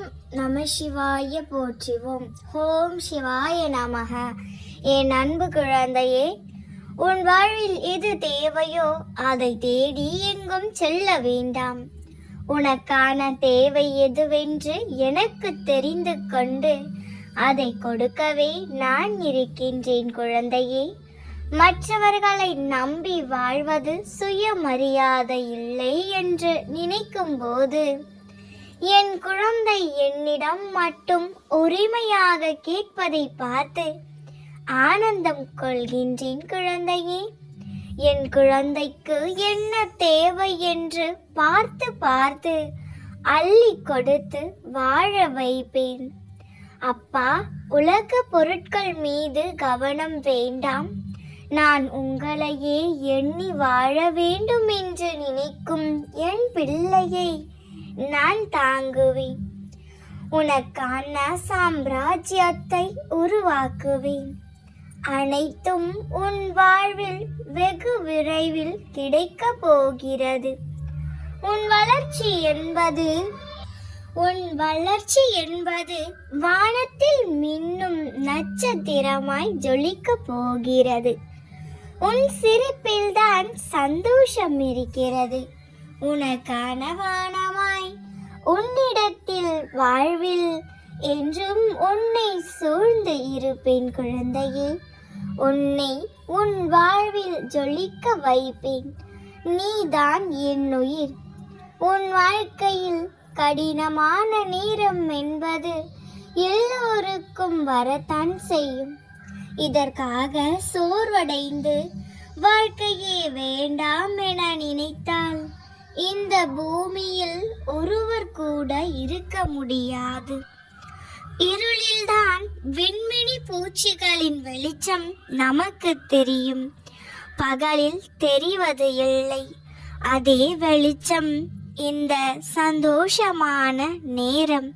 ஓம் நம சிவாய போற்றிவோம். ஓம் சிவாய நமக. என் அன்பு குழந்தையே உன் வாழ்வில் எது தேவையோ அதை தேடி எங்கும் செல்ல வேண்டாம். உனக்கான தேவை எதுவென்று எனக்கு தெரிந்து கொண்டு அதை கொடுக்கவே நான் இருக்கின்றேன் குழந்தையே. மற்றவர்களை நம்பி வாழ்வது சுயமரியாதை இல்லை என்று நினைக்கும் போது என் குழந்தை என்னிடம் மட்டும் உரிமையாக கேட்பதை பார்த்து ஆனந்தம் கொள்கின்றேன் குழந்தையே. என் குழந்தைக்கு என்ன தேவை என்று பார்த்து பார்த்து அள்ளி கொடுத்து வாழ வைப்பேன். அப்பா உலக பொருட்கள் மீது கவனம் வேண்டாம். நான் உங்களையே எண்ணி வாழ வேண்டும் என்று நினைக்கும் என் பிள்ளையை நான் தாங்குவேன். உனக்கான சாம்ராஜ்யத்தை உருவாக்குவேன். அனைத்தும் உன் வாழ்வில் வெகு விரைவில் கிடைக்கப் போகிறது. உன் வளர்ச்சி என்பது உன் வளர்ச்சி என்பது வானத்தில் மின்னும் நட்சத்திரமாய் ஜொலிக்க போகிறது. உன் சிரிப்பில்தான் சந்தோஷம் இருக்கிறது. உனக்கான வானம் உன்னிடத்தில் வாழ்வில் என்றும் உன்னை சூழ்ந்து இருப்பேன் குழந்தையே. உன்னை உன் வாழ்வில் ஜொலிக்க வைப்பேன். நீதான் என் உயிர். உன் வாழ்க்கையில் கடினமான நேரம் என்பது எல்லோருக்கும் வரத்தான் செய்யும். இதற்காக சோர்வடைந்து வாழ்க்கையே வேண்டாம் என நினைத்தாள் இந்த பூமியில் ஒருவர் கூட இருக்க முடியாது. இருளில்தான் விண்மினி பூச்சிகளின் வெளிச்சம் நமக்கு தெரியும். பகலில் தெரிவது இல்லை. அதே வெளிச்சம் இந்த சந்தோஷமான நேரம்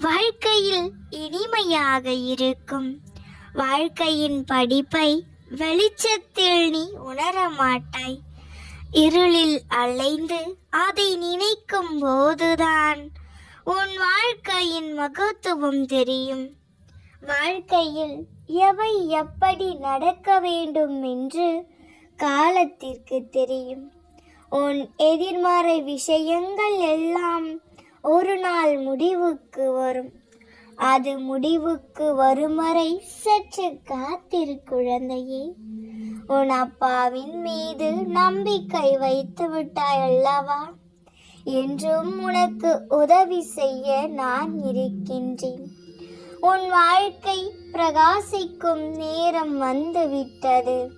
வாழ்க்கையில் இனிமையாக இருக்கும். வாழ்க்கையின் படிப்பை வெளிச்சத்தில் நீ உணர மாட்டாய் இருளில் அலைந்து அதை நினைக்கும் போதுதான். உன் வாழ்க்கையின் மகத்துவம் தெரியும். வாழ்க்கையில் எவை எப்படி நடக்க வேண்டும் என்று காலத்திற்கு தெரியும். உன் எதிர்மறை விஷயங்கள் எல்லாம் ஒரு நாள் முடிவுக்கு வரும். அது முடிவுக்கு வரும் வரை சற்று காத்திரு குழந்தையே. உன் அப்பாவின் மீது நம்பிக்கை வைத்து விட்டாய் அல்லவா? என்றும் உனக்கு உதவி செய்ய நான் இருக்கின்றேன். உன் வாழ்க்கை பிரகாசிக்கும் நேரம் வந்துவிட்டது.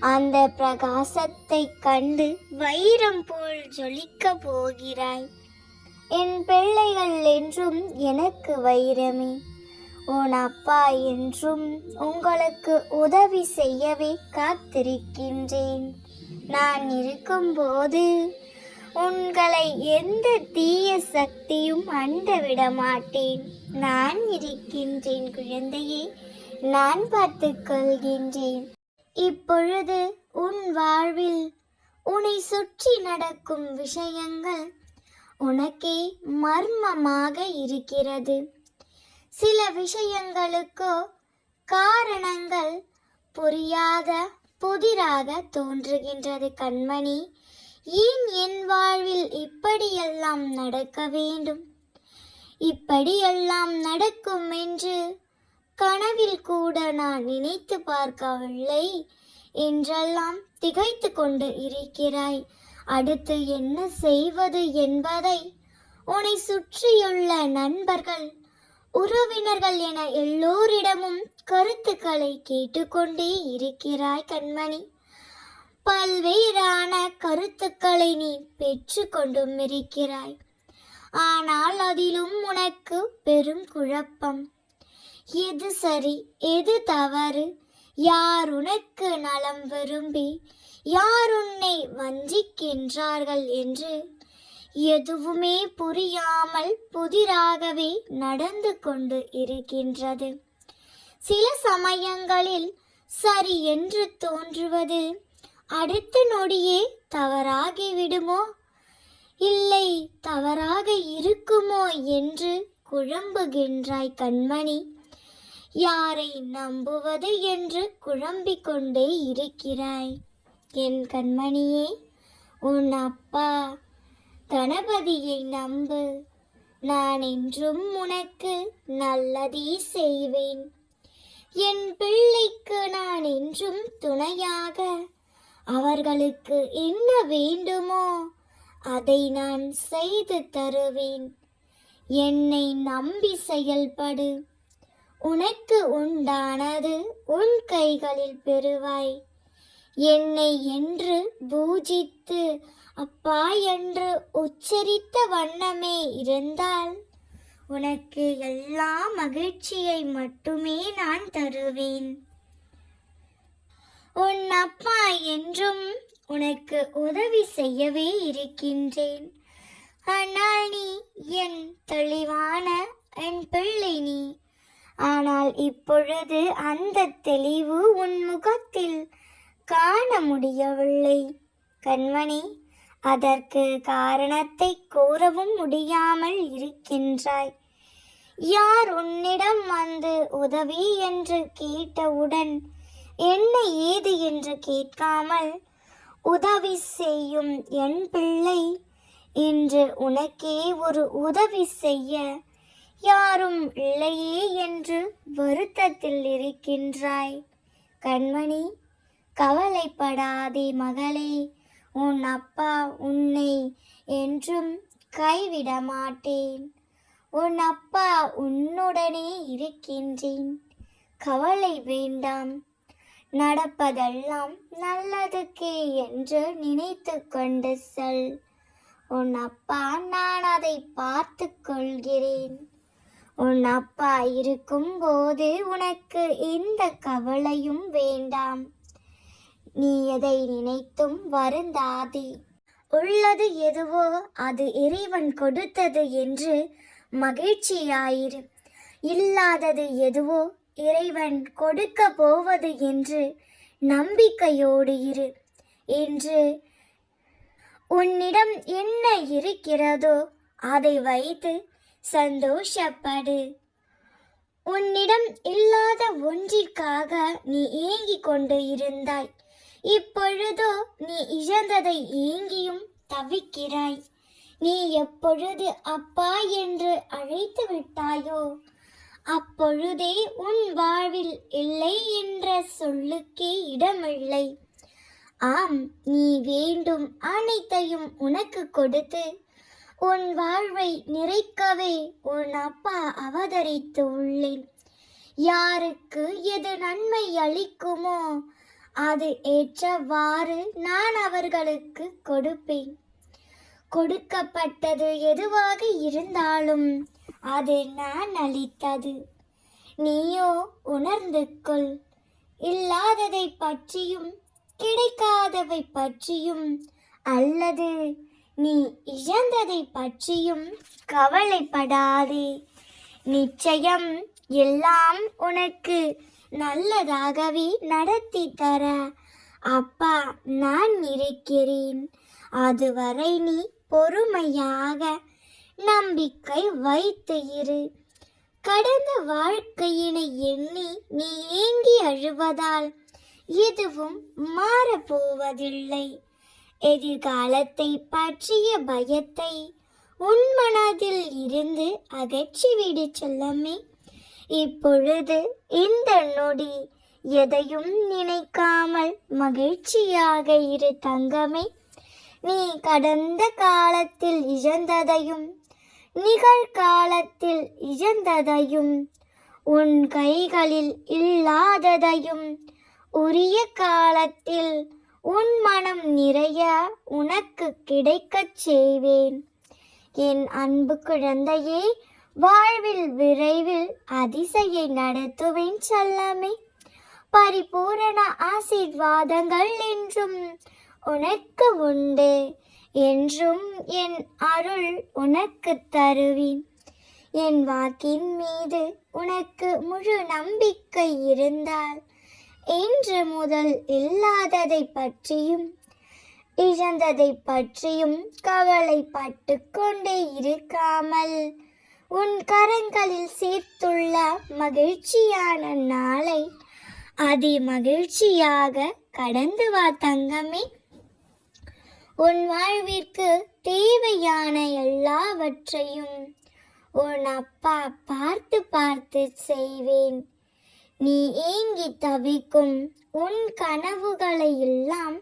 அந்த பிரகாசத்தை கண்டு வைரம் போல் ஜொலிக்க போகிறாய். என் பிள்ளைகள் என்றும் எனக்கு வைரமே. உன் அப்பா என்றும் உங்களுக்கு உதவி செய்யவே காத்திருக்கின்றேன். நான் இருக்கும்போது உங்களை எந்த தீய சக்தியும் அண்டவிட மாட்டேன் நான் இருக்கின்றேன் குழந்தையே நான் பார்த்துக்கொள்கின்றேன். இப்பொழுது உன் வாழ்வில் உன்னை சுற்றி நடக்கும் விஷயங்கள் உனக்கே மர்மமாக இருக்கிறது. சில விஷயங்களுக்கோ காரணங்கள் புரியாத புதிராக தோன்றுகின்றது கண்மணி. ஏன் என் வாழ்வில் இப்படியெல்லாம் நடக்க வேண்டும்? இப்படியெல்லாம் நடக்கும் என்று கனவில் கூட நான் நினைத்து பார்க்கவில்லை. என்றெல்லாம் திகைத்து கொண்டு இருக்கிறாய். அடுத்து என்ன செய்வது என்பதை உன்னை சுற்றியுள்ள நண்பர்கள் உறவினர்கள் என எல்லோரிடமும் கருத்துக்களை கேட்டுக்கொண்டே இருக்கிறாய் கண்மணி. பல்வேறான கருத்துக்களை நீ பெற்று கொண்டும் இருக்கிறாய். ஆனால் அதிலும் உனக்கு பெரும் குழப்பம். எது சரி எது தவறு? யார் உனக்கு நலம் விரும்பி யார் உன்னை வஞ்சிக்கின்றார்கள் என்று எதுவுமே புரியாமல் புதிராகவே நடந்து கொண்டு இருக்கின்றது. சில சமயங்களில் சரி என்று தோன்றுவது அடுத்த நொடியே தவறாகி விடுமோ? இல்லை தவறாக இருக்குமோ என்று குழம்புகின்றாய் கண்மணி. யாரை நம்புவது என்று குழம்பிக் கொண்டே இருக்கிறாய்? என் கண்மணியே உன் அப்பா கணபதியை நம்பு. நான் என்றும் உனக்கு நல்லதே செய்வேன். என் பிள்ளைக்கு நான் என்றும் துணையாக. அவர்களுக்கு என்ன வேண்டுமோ அதை நான் செய்து தருவேன். என்னை நம்பி செயல்படு. உனக்கு உண்டானது உன் கைகளில் பெறுவாய். என்னை என்று பூஜித்து அப்பா என்று உச்சரித்த வண்ணமே இருந்தால் உனக்கு எல்லா மகிழ்ச்சியை மட்டுமே நான் தருவேன். உன் அப்பா என்றும் உனக்கு உதவி செய்யவே இருக்கின்றேன். ஆனால் நீ என் தெளிவான என் பிள்ளை நீ. ஆனால் இப்பொழுது அந்த தெளிவு உன் முகத்தில் காண முடியவில்லை. கண்மணி அதற்கு காரணத்தை கூறவும் முடியாமல் இருக்கின்றாய். யார் உன்னிடம் வந்து உதவி என்று கேட்டவுடன் என்ன ஏது என்று கேட்காமல் உதவி செய்யும் என் பிள்ளை இன்று உனக்கே ஒரு உதவி செய்ய யாரும் இல்லையே என்று வருத்தத்தில் இருக்கின்றாய். கண்மணி கவலைப்படாதே மகளே உன் அப்பா உன்னை என்றும் கைவிட மாட்டேன் உன் அப்பா உன்னுடனே இருக்கின்றேன். கவலை வேண்டாம். நடப்பதெல்லாம் நல்லதுக்கே என்று நினைத்து கொண்டு செல். உன் அப்பா நான் அதை பார்த்து கொள்கிறேன். உன் அப்பா இருக்கும்போது உனக்கு எந்த கவலையும் வேண்டாம். நீ எதை நினைத்தும் வருந்தாதே. உள்ளது எதுவோ அது இறைவன் கொடுத்தது என்று மகிழ்ச்சியாயிரு. இல்லாதது எதுவோ இறைவன் கொடுக்க போவது என்று நம்பிக்கையோடு இரு. என்று உன்னிடம் என்ன இருக்கிறதோ அதை வைத்து சந்தோஷப்படு. உன்னிடம் இல்லாத ஒன்றிற்காக நீ ஏங்கிக் கொண்டு இருந்தாய். இப்பொழுதோ நீ இழந்ததை ஏங்கியும் தவிக்கிறாய். நீ எப்பொழுது அப்பா என்று அழைத்து விட்டாயோ அப்பொழுதே உன் வாழ்வில் இல்லை என்ற சொல்லுக்கே இடமில்லை. ஆம் நீ வேண்டும் அனைத்தையும் உனக்கு கொடுத்து உன் வாழ்வை நிறைக்கவே உன் அப்பா அவதரித்து உள்ளேன். யாருக்கு எது நன்மை அளிக்குமோ அது ஏற்றவாறு நான் அவர்களுக்கு கொடுப்பேன். கொடுக்கப்பட்டது எதுவாக இருந்தாலும் அது நான் அளித்தது. நீயோ உணர்ந்து கொள். இல்லாததை பற்றியும் கிடைக்காதவை பற்றியும் அல்லது நீ இழந்ததை பற்றியும் கவலைப்படாதே. நிச்சயம் எல்லாம் உனக்கு நல்லதாகவே நடத்தி தர அப்பா நான் இருக்கிறேன். அதுவரை நீ பொறுமையாக நம்பிக்கை வைத்து இரு. கடந்த வாழ்க்கையினை எண்ணி நீ ஏங்கி அழுவதால் எதுவும் மாறப்போவதில்லை. எதிர்காலத்தை பற்றிய பயத்தை உன் மனதில் இருந்து அகற்றிவிடு செல்லமே. இப்பொழுது இந்த நொடி எதையும் நினைக்காமல் மகிழ்ச்சியாக இரு தங்கமே. நீ கடந்த காலத்தில் இழந்ததையும் நிகழ்காலத்தில் இழந்ததையும் உன் கைகளில் இல்லாததையும் உரிய காலத்தில் உன் மனம் நிறைய உனக்கு கிடைக்கச் செய்வேன். என் அன்பு குழந்தையே வாழ்வில் விரைவில் அதிசயை நடத்துவேன் செல்லமே. பரிபூரண ஆசீர்வாதங்கள் என்றும் உனக்கு உண்டு என்றும் என் அருள் உனக்கு தருவேன். என் வாக்கின் மீது உனக்கு முழு நம்பிக்கை இருந்தால் இன்று முதல் இல்லாததை பற்றியும் இழந்ததை பற்றியும் கவலைப்பட்டு கொண்டே இருக்காமல் உன் கரங்களில் சேர்த்துள்ள மகிழ்ச்சியான நாளை அதி மகிழ்ச்சியாக கடந்து வா தங்கமே. உன் வாழ்விற்கு தேவையான எல்லாவற்றையும் உன் அப்பா பார்த்து பார்த்து செய்வேன். நீ ஏங்கி தவிக்கும் உன் கனவுகளை எல்லாம்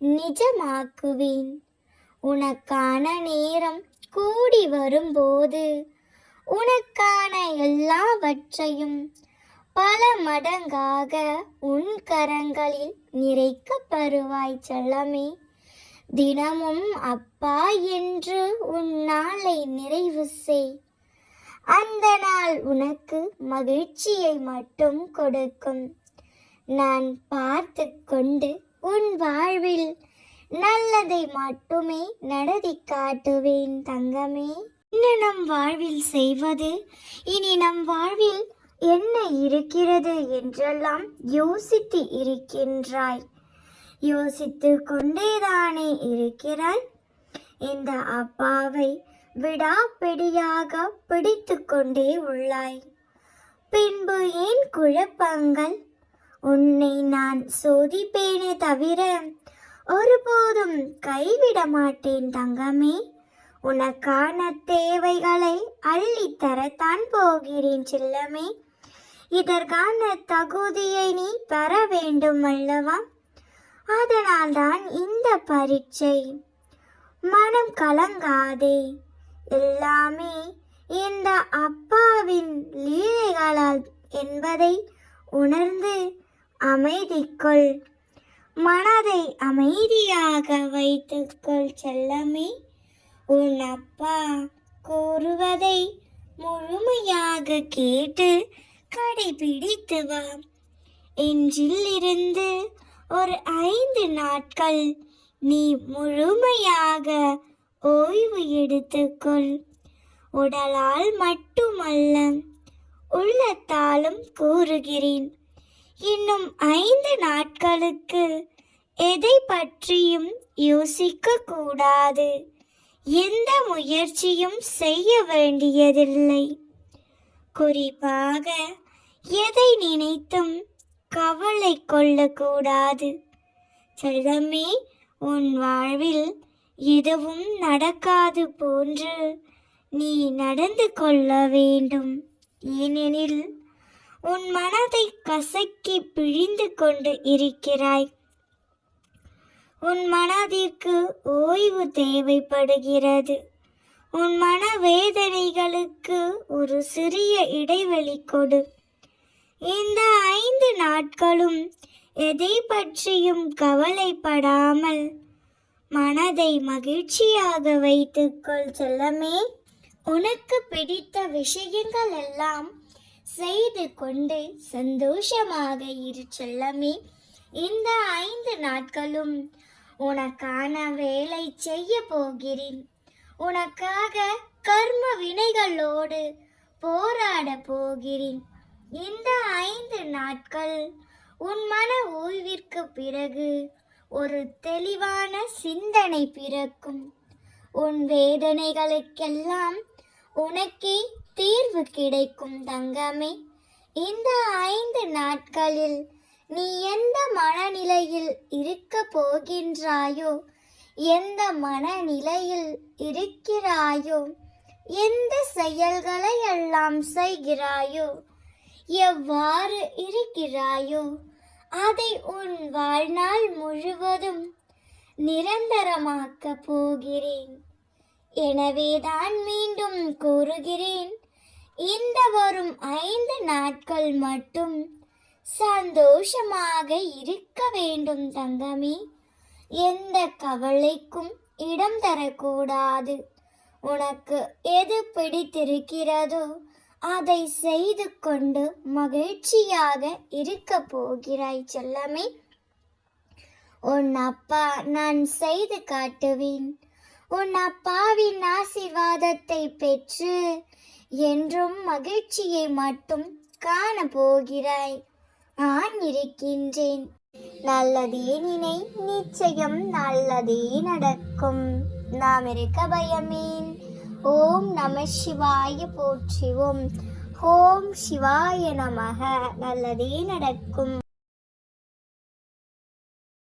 நிஜமாக்குவேன். உனக்கான நேரம் கூடி வரும்போது உனக்கான எல்லாவற்றையும் பல மடங்காக உன் கரங்களில் நிறைக்க பருவாய் செல்லமே. தினமும் அப்பா என்று உன் நாளை நிறைவு செய். அந்த நாள் உனக்கு மகிழ்ச்சியை மட்டும் கொடுக்கும். நான் பார்த்து கொண்டு உன் வாழ்வில் நல்லதை மட்டுமே நடத்தி காட்டுவேன் தங்கமே. என்ன நம் வாழ்வில் செய்வது? இனி நம் வாழ்வில் என்ன இருக்கிறது என்றெல்லாம் யோசித்து இருக்கின்றாய். யோசித்து கொண்டேதானே இருக்கிறாய். இந்த அப்பாவை விடாப்பிடியாக பிடித்து கொண்டே உள்ளாய். பின்பு ஏன் குழப்பங்கள்? உன்னை நான் சோதிப்பேனே தவிர ஒருபோதும் கைவிட மாட்டேன் தங்கமே. உனக்கான தேவைகளை அள்ளித்தரத்தான் போகிறேன் செல்லமே. இதற்கான தகுதியை நீ பெற வேண்டும் அல்லவா? அதனால்தான் இந்த பரீட்சை. மனம் கலங்காதே. எல்லாமே இந்த அப்பாவின் லீலைகளால் என்பதை உணர்ந்து அமைதிக்குள். மனதை அமைதியாக வைத்துக்கொள் செல்லமே. உன் அப்பா கூறுவதை முழுமையாக கேட்டு கடைபிடித்து வா. இன்றிலிருந்து ஒரு ஐந்து நாட்கள் நீ முழுமையாக ஓய்வு எடுத்துக்கொள். உடலால் மட்டுமல்ல உள்ளத்தாலும் கூறுகிறேன். இன்னும் ஐந்து நாட்களுக்கு எதை பற்றியும் யோசிக்க கூடாது எந்த முயற்சியும் செய்ய வேண்டியதில்லை. குறிப்பாக எதை நினைத்தும் கவலை கொள்ளக்கூடாது. செல்லமே உன் வாழ்வில் எதுவும் நடக்காது போன்று நீ நடந்து கொள்ள வேண்டும். ஏனெனில் உன் மனதை கசக்கி பிழிந்து கொண்டு இருக்கிறாய். உன் மனதிற்கு ஓய்வு தேவைப்படுகிறது. உன் மன வேதனைகளுக்கு ஒரு சிறிய இடைவெளி கொடு. இந்த ஐந்து நாட்களும் எதை பற்றியும் கவலைப்படாமல் மனதை மகிழ்ச்சியாக வைத்துக்கொள் செல்லமே. உனக்கு பிடித்த விஷயங்கள் எல்லாம் செய்து கொண்டு சந்தோஷமாக இரு செல்லமே. இந்த ஐந்து நாட்களும் உனக்கான வேலை செய்ய போகிறேன். உனக்காக கர்ம வினைகளோடு போராட போகிறேன். இந்த ஐந்து நாட்கள் உன் மன ஓய்விற்கு பிறகு ஒரு தெளிவான சிந்தனை பிறக்கும். உன் வேதனைகளுக்கெல்லாம் உனக்கே தீர்வு கிடைக்கும் தங்கமே. இந்த ஐந்து நாட்களில் நீ எந்த மனநிலையில் இருக்க போகின்றாயோ? எந்த மனநிலையில் இருக்கிறாயோ? எந்த செயல்களை எல்லாம் செய்கிறாயோ? எவ்வாறு இருக்கிறாயோ? அதை உன் வாழ்நாள் முழுவதும் நிரந்தரமாக்க போகிறேன். எனவேதான் மீண்டும் கூறுகிறேன். இந்த வரும் ஐந்து நாட்கள் மட்டும் சந்தோஷமாக இருக்க வேண்டும் தங்கமே. எந்த கவலைக்கும் இடம் தரக்கூடாது. உனக்கு எது பிடித்திருக்கிறதோ அதை செய்து கொண்டு மகிழ்ச்சியாக இருக்க போகிறாய் செல்லமே. உன் அப்பா நான் செய்து காட்டுவேன். உன் அப்பாவின் ஆசிர்வாதத்தை பெற்று என்றும் மகிழ்ச்சியை மட்டும் காண போகிறாய். நான் இருக்கின்றேன். நல்லதே நினை நிச்சயம் நல்லதே நடக்கும். நாம் இருக்க பயமேன். ஓம் நம சிவாய போற்றிவோம். ஓம் சிவாய நமக. நல்லதே நடக்கும்.